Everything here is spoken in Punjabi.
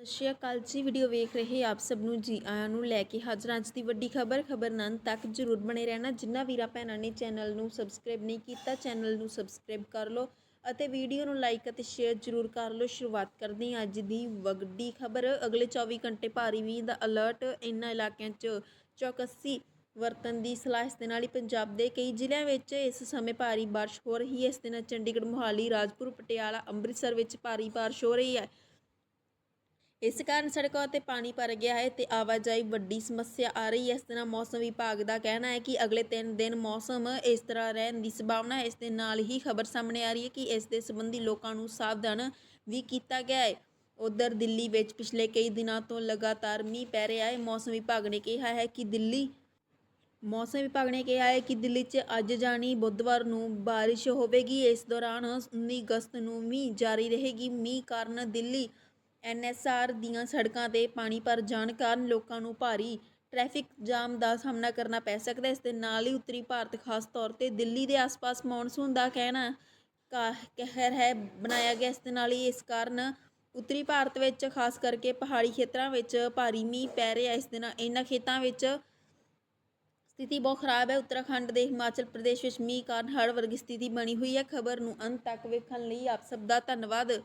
ਸਤਿ ਸ਼੍ਰੀ ਅਕਾਲ ਜੀ ਵੀਡੀਓ ਵੇਖ ਰਹੇ ਆਪ ਸਭ ਨੂੰ ਜੀ, ਆਇਆਂ ਨੂੰ ਲੈ ਕੇ ਹਾਜ਼ਰ ਅੱਜ ਦੀ ਵੱਡੀ ਖਬਰ ਖਬਰ ਨੰਨ ਤੱਕ ਜਰੂਰ ਬਣੇ ਰਹਿਣਾ। ਜਿੰਨਾ ਵੀਰਾਂ ਭੈਣਾਂ ਨੇ ਚੈਨਲ ਨੂੰ ਸਬਸਕ੍ਰਾਈਬ ਨਹੀਂ ਕੀਤਾ ਚੈਨਲ ਨੂੰ ਸਬਸਕ੍ਰਾਈਬ ਕਰ ਲਓ ਅਤੇ ਵੀਡੀਓ ਨੂੰ ਲਾਈਕ ਅਤੇ ਸ਼ੇਅਰ ਜਰੂਰ ਕਰ ਲਓ। ਸ਼ੁਰੂਆਤ ਕਰਦੇ ਹਾਂ ਅੱਜ ਦੀ ਵੱਡੀ ਖਬਰ। ਅਗਲੇ 24 ਘੰਟੇ ਭਾਰੀ ਮੀਂਹ ਦਾ ਅਲਰਟ ਇਨ੍ਹਾਂ ਇਲਾਕਿਆਂ 'ਚ ਚੌਕਸੀ ਵਰਤਣ ਦੀ ਸਲਾਹ। ਇਸ ਦੇ ਨਾਲ ਹੀ ਪੰਜਾਬ ਦੇ ਕਈ ਜ਼ਿਲ੍ਹਿਆਂ ਵਿੱਚ ਇਸ ਸਮੇਂ ਭਾਰੀ ਬਾਰਿਸ਼ ਹੋ ਰਹੀ ਹੈ। ਇਸ ਦੇ ਨਾਲ ਚੰਡੀਗੜ੍ਹ, ਮੋਹਾਲੀ, ਰਾਜਪੁਰ, ਪਟਿਆਲਾ, ਅੰਮ੍ਰਿਤਸਰ ਵਿੱਚ ਭਾਰੀ ਬਾਰਿਸ਼ ਹੋ ਰਹੀ ਹੈ। ਇਸ ਕਾਰਨ ਸੜਕਾਂ ਉੱਤੇ ਪਾਣੀ ਭਰ ਗਿਆ ਹੈ ਤੇ ਆਵਾਜਾਈ ਵੱਡੀ ਸਮੱਸਿਆ ਆ ਰਹੀ ਹੈ। ਇਸ ਤਰ੍ਹਾਂ ਮੌਸਮ ਵਿਭਾਗ ਦਾ ਕਹਿਣਾ ਹੈ ਕਿ ਅਗਲੇ 3 ਦਿਨ ਮੌਸਮ ਇਸ ਤਰ੍ਹਾਂ ਰਹਿਣ ਦੀ ਸੰਭਾਵਨਾ ਹੈ। ਇਸ ਦੇ ਨਾਲ ਹੀ ਖਬਰ ਸਾਹਮਣੇ ਆ ਰਹੀ ਹੈ ਕਿ ਇਸ ਦੇ ਸੰਬੰਧੀ ਲੋਕਾਂ ਨੂੰ ਸਾਵਧਾਨ ਵੀ ਕੀਤਾ ਗਿਆ ਹੈ। ਉਧਰ ਦਿੱਲੀ ਵਿੱਚ ਪਿਛਲੇ ਕਈ ਦਿਨਾਂ ਤੋਂ ਲਗਾਤਾਰ ਮੀਂਹ ਪੈ ਰਿਹਾ ਹੈ। ਮੌਸਮ ਵਿਭਾਗ ਨੇ ਕਿਹਾ ਹੈ ਕਿ ਦਿੱਲੀ ਮੌਸਮ ਵਿਭਾਗ ਨੇ ਕਿਹਾ ਹੈ ਕਿ ਦਿੱਲੀ 'ਚ ਅੱਜ ਜਾਣੀ ਬੁੱਧਵਾਰ ਨੂੰ ਬਾਰਿਸ਼ ਹੋਵੇਗੀ। ਇਸ ਦੌਰਾਨ 19 ਅਗਸਤ ਨੂੰ ਮੀਂਹ ਜਾਰੀ ਰਹੇਗੀ। ਮੀਂਹ ਕਾਰਨ ਦਿੱਲੀ ਐਨਐਸਆਰ ਦੀਆਂ ਸੜਕਾਂ ਤੇ ਪਾਣੀ ਭਰ ਜਾਣ ਕਾਰਨ ਲੋਕਾਂ ਨੂੰ ਭਾਰੀ ਟ੍ਰੈਫਿਕ ਜਾਮ ਦਾ ਸਾਹਮਣਾ ਕਰਨਾ ਪੈ ਸਕਦਾ ਹੈ। ਇਸ ਦੇ ਨਾਲ ਹੀ ਉੱਤਰੀ ਭਾਰਤ, ਖਾਸ ਤੌਰ ਤੇ ਦਿੱਲੀ ਦੇ ਆਸ-ਪਾਸ ਮੌਨਸੂਨ ਦਾ ਕਹਿਣਾ ਕਾ- ਕਹਿਰ ਹੈ, ਬਣਾਇਆ ਗਿਆ। ਇਸ ਦੇ ਨਾਲ ਹੀ ਇਸ ਕਾਰਨ ਉੱਤਰੀ ਭਾਰਤ ਵਿੱਚ, ਖਾਸ ਕਰਕੇ ਪਹਾੜੀ ਖੇਤਰਾਂ ਵਿੱਚ ਭਾਰੀ ਮੀਂਹ ਪੈ ਰਿਹਾ ਇਸ ਦੇ ਨਾਲ ਇਹਨਾਂ ਖੇਤਾਂ ਵਿੱਚ ਸਥਿਤੀ ਬਹੁਤ ਖਰਾਬ ਹੈ। ਉੱਤਰਾਖੰਡ ਦੇ ਹਿਮਾਚਲ ਪ੍ਰਦੇਸ਼ ਵਿੱਚ ਮੀਂਹ ਕਾਰਨ ਹੜ੍ਹ ਵਰਗੀ ਸਥਿਤੀ ਬਣੀ ਹੋਈ ਹੈ। ਖਬਰ ਨੂੰ ਅੰਤ ਤੱਕ ਵੇਖਣ ਲਈ ਆਪ ਸਭ ਦਾ ਧੰਨਵਾਦ।